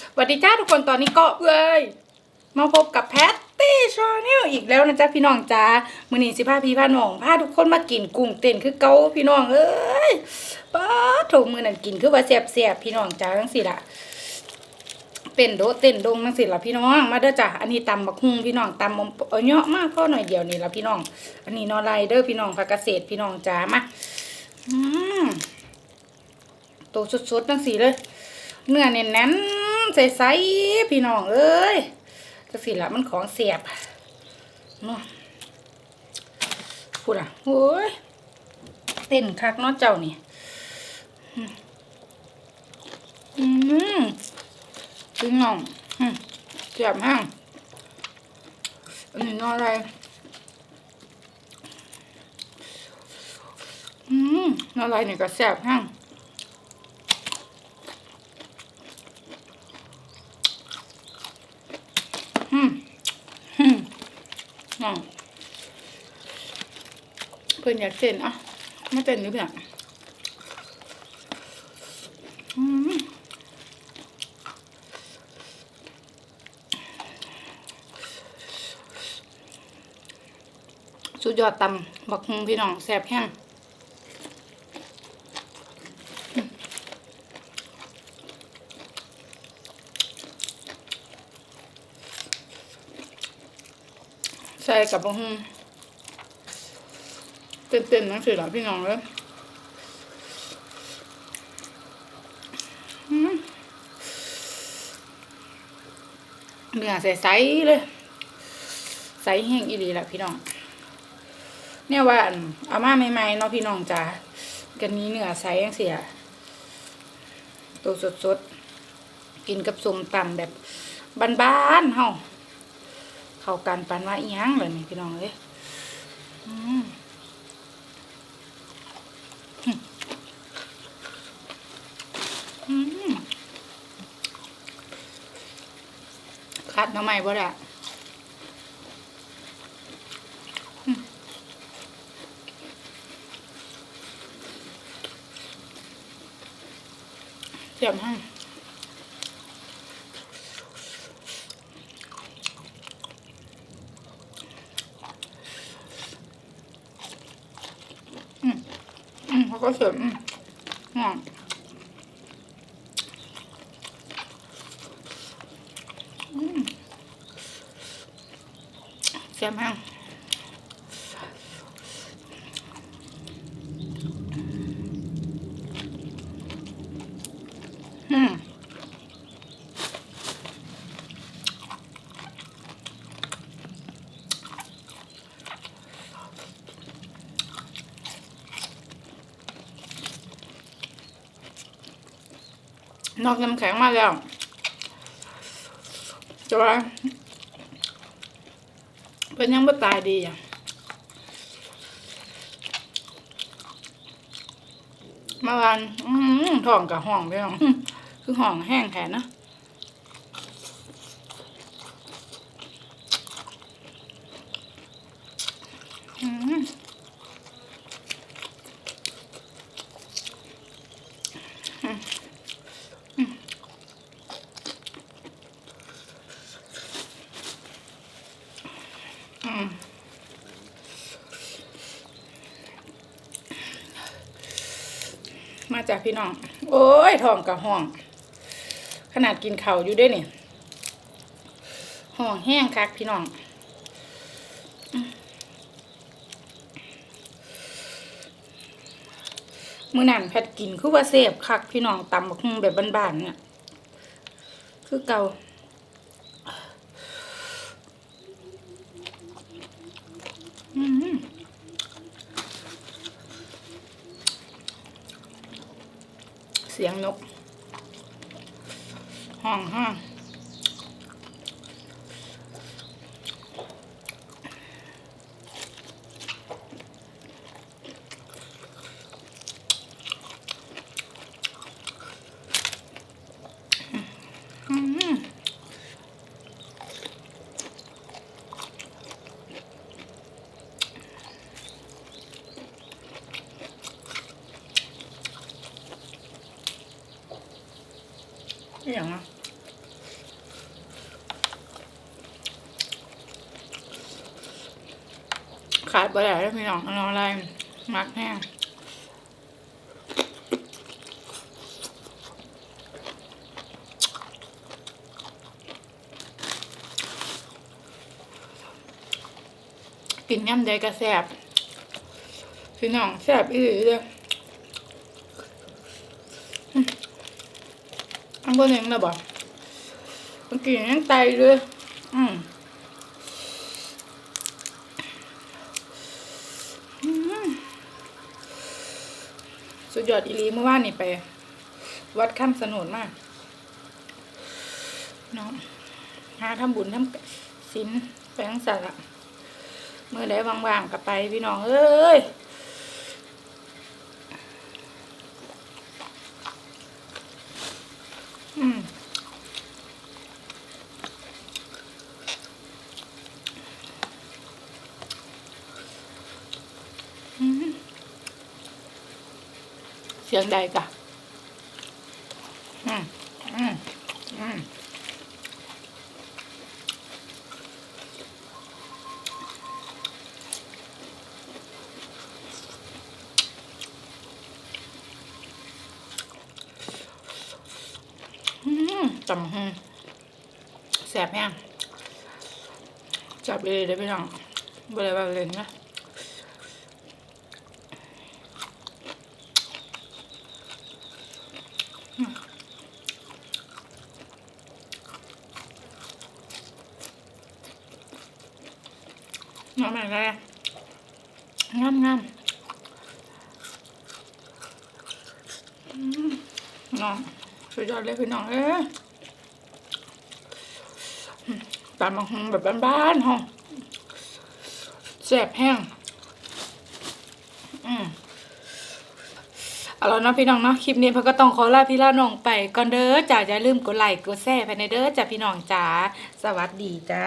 สวัสดีจ้าทุกคนตอนนี้ก็เอ้ยมาพบกับแพตตี้ชาแนลอีกแล้วนะจ๊ะพี่น้องจ้ามือหนีสิพาพี่พาน้องพาทุกคนมากินกุ้งเต้นคือเกาพี่น้องเอ้ยป้าถมือนั่นกินคือว่าแซ่บๆพี่น้องจ้าทั้งสิละเป็นโดเต้นดงทั้งสิล่ะพี่น้อง มาเด้อจ้ะอันนี้ตำบักฮุ่งพี่น้องตำเอาเยอะมากพ่อหน่อยเดียวนี่ละพี่น้อง อันนี้นอไลเดอร์พี่น้องผักเกษตรพี่น้องจ้ามาอืมโตสดๆทั้งสีเลย เนื้อเน้นแน่น ใสๆพี่น้องเอ้ยจังสิละมันของเสียบเนาะพูดอะโอ้ยเต้นคักเนาะเจ้านี่อืมพี่น้องเสียบห้างอันนี้นออะไรอืมนออะไรนี่ก็แซ่บห้าง อืมอืม น้องเพื่อนอยากเต้นอะไม่เต้นหรือเปล่าสุดยอดตำบักฮุงพี่น้องแสบแห้งอืมใส่ กับบักฮุงเต้นๆนั่นสิล่ะพี่น้องเลยเนื้อใสๆเลย ใสแห้งอีหลีละพี่น้อง เนี่ยว่าอั่นเอามาใหม่ๆเนาะพี่น้องจ้ากันนี้เนื้อใสยังเสียตัวสดๆ กินกับส้มตำแบบบ้านๆเฮา เข้ากันปันว่าอีหยังเลยนี่พี่น้องเอ้ยคัดหน้ำใหม่บ่ได้เสียบให้ มเขาก็เสียอืมหอมอืมเสียมากอืม นอกน้ำแข็งมาแล้วจะว่าเป็นยังไม่ตายดีอะมื่อวานอื้อหือท้องกับห้องไปน้องคือห้องแห้งแขนนะอื้อ มาจากพี่น้อง โอ้ยท้องกับห้อง ขนาดกินเข่าอยู่ด้วยนี่ห้องแห้งคักพี่น้องมมื้อนั้นแพทกินคือว่าเสพคักพี่น้องตำบักหุ่งแบบบ้านๆเนี่ยคือเก่า อืม เสียงนกห้องห้าง อย่างนะขาดไปไหนแด้วพี่น้องนอนอะไรมักแน่งกินย่ำใดกระแสบพี่น้องแสบอีหลีเลย อันบนเองนะบ่เมื่อกี้ยังไตเลย อืมสุดยอดอีลีเมื่อวานนี่ไป วัดข้ามสนุนมากเนาะหาทำบุญทำศีลไปทั้งสัตว์ละเมื่อใดว่างๆก็ไปพี่น้องเอ้ย อืม อืม เสียงใดกะอืมอืมอืมอืมจำฮึแสบแห้งจับเลยได้ไปน้องบริวารเลยนะ งามอะไรอะงามงามน้องสุดยอดเลยพี่น้องเอ้ยอืมตามมาหงแบบบ้านๆห้องแสบแห้งอืมเอาล้วเนาะพี่น้องเนาะคลิปนี้เพิ่นก็ต้องขอลาพี่ลาน้องไปก่อนเด้อจ้าอย่าลืมกดไลค์กดแชร์ไปในเด้อจ้าพี่น้องจ้าสวัสดีจ้า